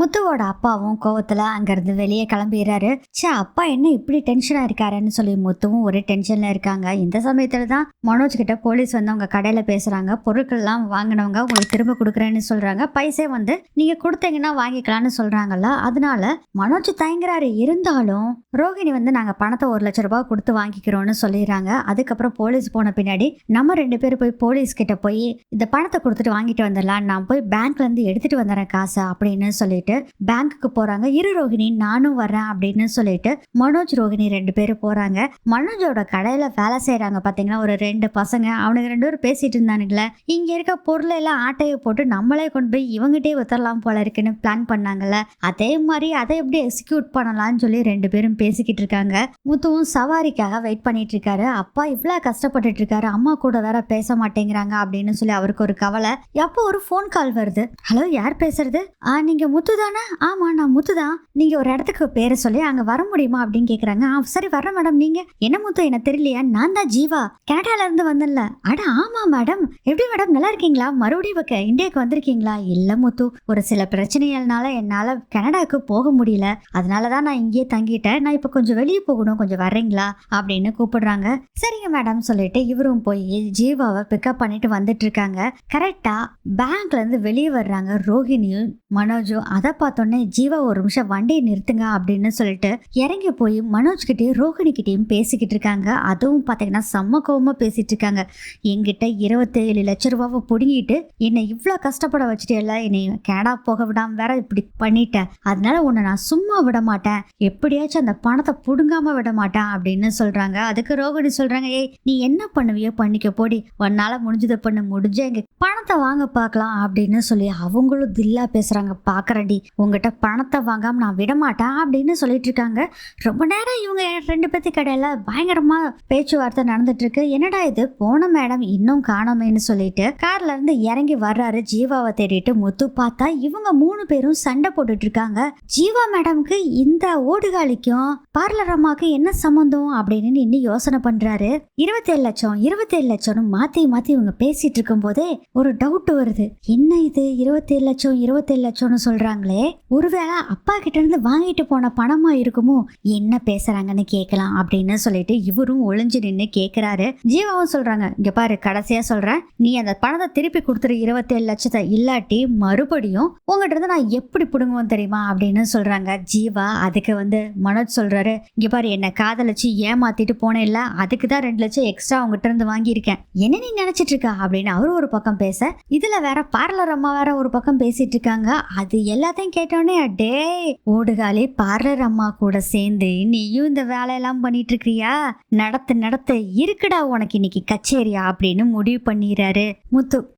முத்துவோட அப்பாவும் கோவத்தில் அங்கேருந்து வெளியே கிளம்பிடுறாரு. ச்சே அப்பா என்ன இப்படி டென்ஷனாக இருக்காருன்னு சொல்லி முத்துவும் ஒரே டென்ஷனில் இருக்காங்க. இந்த சமயத்தில் தான் மனோஜ் கிட்ட போலீஸ் வந்து அவங்க கடையில் பேசுகிறாங்க பொருட்கள்லாம் வாங்கினவங்க உங்களுக்கு திரும்ப கொடுக்குறேன்னு சொல்கிறாங்க பைசே வந்து நீங்கள் கொடுத்தீங்கன்னா வாங்கிக்கலாம்னு சொல்கிறாங்கல்ல அதனால மனோஜ் தயங்குறாரு. இருந்தாலும் ரோகிணி வந்து நாங்கள் பணத்தை ஒரு லட்ச ரூபாய் கொடுத்து வாங்கிக்கிறோம்னு சொல்லிடுறாங்க. அதுக்கப்புறம் போலீஸ் போன பின்னாடி நம்ம ரெண்டு பேரும் போய் போலீஸ் கிட்ட போய் இந்த பணத்தை கொடுத்துட்டு வாங்கிட்டு வந்துடலாம். நான் போய் பேங்க்லேருந்து எடுத்துகிட்டு வந்துடுறேன் காசை அப்படின்னு சொல்லிட்டு பேங்க்குக்கு போறாங்க. இரு ரோகிணி நானும் வர்றேன் அப்படின்னு சொல்லிட்டு மனோஜ் ரோகிணி ரெண்டு பேரும் போறாங்க. மனோஜோட கடையில வேலை செய்யறாங்க பாத்தீங்களா? ஒரு ரெண்டு பசங்க. அவனுக்கு ரெண்டு பேரும் பேசிட்டு இருந்தானுங்களே. இங்க இருக்க பொருளை எல்லாம் ஆட்டையை போட்டு நம்மளே கொண்டு போய் இவங்ககிட்டயே வித்தரலாம் போல இருக்குன்னு பிளான் பண்ணாங்கல்ல. அதே மாதிரி அதை எப்படி எக்ஸிக்யூட் பண்ணலாம்னு சொல்லி ரெண்டு பேரும் பேசிக்கிட்டு இருக்காங்க. முத்துவும் சவாரிக்காக வெயிட் பண்ணிட்டு இருக்காரு. அப்பா இவ்வளவு கஷ்டப்பட்டுட்டு இருக்காரு. அம்மா கூட வேற பேச மாட்டேங்கிறாங்க அப்படின்னு சொல்லி அவருக்கு ஒரு கவலை. எப்போ ஒரு ஃபோன் கால் வருது? ஹலோ யார் பேசுறது? ஆ நீங்க முத்து தானே ஆமாம் நான் முத்து தான் நீங்க ஒரு இடத்துக்கு பேரை சொல்லி அங்க வர முடியுமா அப்படின்னு கேக்குறாங்க. ஆ சரி வர்றேன் மேடம். நீங்க? என்ன முத்து எனக்கு தெரியலையா? நான் தான் ஜீவா. கனடால இருந்து வந்தேன்ல. அட ஆமா மேடம். எப்படி மேடம்? நல்லா இருக்கீங்களா? மறுபடியும் இப்போ இந்தியாவுக்கு வந்திருக்கீங்களா? இல்லை முத்து. ஒரு சில பிரச்சனைகள்னால என்னால கனடாவுக்கு போக முடியல. அதனாலதான் நான் இங்கேயே தங்கிட்டேன். நான் இப்ப கொஞ்சம் வெளியே போகணும். கொஞ்சம் வர்றீங்களா? அப்படின்னு கூப்பிடுறாங்க. சரிங்க மேடம் சொல்லிட்டு இவரும் போய் ஜீவாவை பிக்கப் பண்ணிட்டு வந்துட்டு இருக்காங்க. கரெக்டா பேங்க்ல இருந்து வெளியே வர்றாங்க ரோஹிணியும் மனோஜும். அதை பார்த்தோன்னே ஜீவா ஒரு நிமிஷம் வண்டியை நிறுத்துங்க அப்படின்னு சொல்லிட்டு இறங்கி போய் மனோஜ் ரோஹிணிக்கிட்டையும் பேசிக்கிட்டு இருக்காங்க. அதுவும் பார்த்தீங்கன்னா செம்ம கோபமாக பேசிட்டு இருக்காங்க. என்கிட்ட இருபத்தேழு லட்ச ரூபாவை பிடுங்கிட்டு என்னை இவ்வளோ கஷ்டப்பட வச்சுட்டேல்ல என்னை கனடா போக விடாம வேற இப்படி பண்ணிட்டேன் அதனால உன்னை நான் சும்மா விட மாட்டேன். எப்படியாச்சும் அந்த பணத்தை புடுங்காம விட மாட்டேன் அப்படின்னு சொல்றாங்க. அதுக்கு ரோகிணி சொல்றாங்க ஏய் நீ என்ன பண்ணுவியோ பண்ணிக்க போடி. உன்னால முடிஞ்சதை பண்ண முடிஞ்ச எங்க பணத்தை வாங்க பார்க்கலாம் அப்படின்னு சொல்லி அவங்களும் தில்லா பேசுறாங்க. பார்க்குறேன்டி உங்ககிட்ட பணத்தை வாங்காம நான் விட மாட்டேன் அப்படின்னு சொல்லிட்டு இருக்காங்க. ரொம்ப நேரம் இவங்க ரெண்டு பேர்த்து கடையில பயங்கரமா பேச்சுவார்த்தை நடந்துட்டு இருக்கு. என்னடா இது? போன மேடம் இன்னும் காணோமேன்னு சொல்லிட்டு கார்ல இருந்து இறங்கி வர்றாரு. ஜீவாவை தேடிட்டு முத்து பார்த்தா இவங்க மூணு பேரும் சண்டை போட்டுட்டு இருக்காங்க. ஜீவா மேடம்க்கு இந்த ஓடுகாலிக்கும் பார்லர் அம்மாக்கு என்ன சம்மந்தம் அப்படின்னு இன்னும் யோசனை பண்றாரு. இருபத்தேழு லட்சம் இருபத்தேழு லட்சம்னு மாத்தி மாத்தி இவங்க பேசிட்டு இருக்கும் போதே ஒரு டவுட் வருது. என்ன இது? இருபத்தேழு லட்சம் இருபத்தேழு லட்சம்னு சொல்றாங்களே? ஒருவேளை அப்பா கிட்ட இருந்து வாங்கிட்டு போன பணமா இருக்குமோ? என்ன பேசுறாங்கன்னு கேட்கலாம் அப்படின்னு சொல்லிட்டு இவரும் ஒளிஞ்சு நின்று கேட்கிறாரு ஜீவாவும் சொல்றாங்க இங்க பாரு கடைசியா சொல்றேன். நீ அந்த பணத்தை திருப்பி கொடுத்துரு இருபத்தேழு லட்சத்தை. இல்லாட்டி மறுபடியும் உங்ககிட்ட இருந்து நான் எப்படி பிடுங்குவோம் தெரியுமா? அப்படின்னு சொல்றாங்க ஜீவா. அதுக்கு வந்து மனோஜ் சொல்றாரு இங்க பாரு என்ன காதலிச்சு ஏமாத்திட்டு போனேன்ல. அதுக்கு தான் ரெண்டு லட்சம் எக்ஸ்ட்ரா உங்ககிட்ட இருந்து வாங்கியிருக்கேன். என்ன நீ நினைச்சிட்டு இருக்கா? அப்படின்னு அவரு ஒரு பக்கம் பேச இதுல வேற பார்லர் அம்மா வேற ஒரு பக்கம் பேசிட்டு இருக்காங்க. அது எல்லாத்தையும் கேட்டோடனே டே ஓடுகாலே பார்லர் அம்மா கூட சேர்ந்து நீயும் இந்த வேலையெல்லாம் பண்ணிட்டு இருக்கிறியா? நடத்து நடத்து இருக்குடா உனக்கு இன்னைக்கு கச்சேரியா? அப்படின்னு முடிவு பண்ணிடுறாரு முத்து.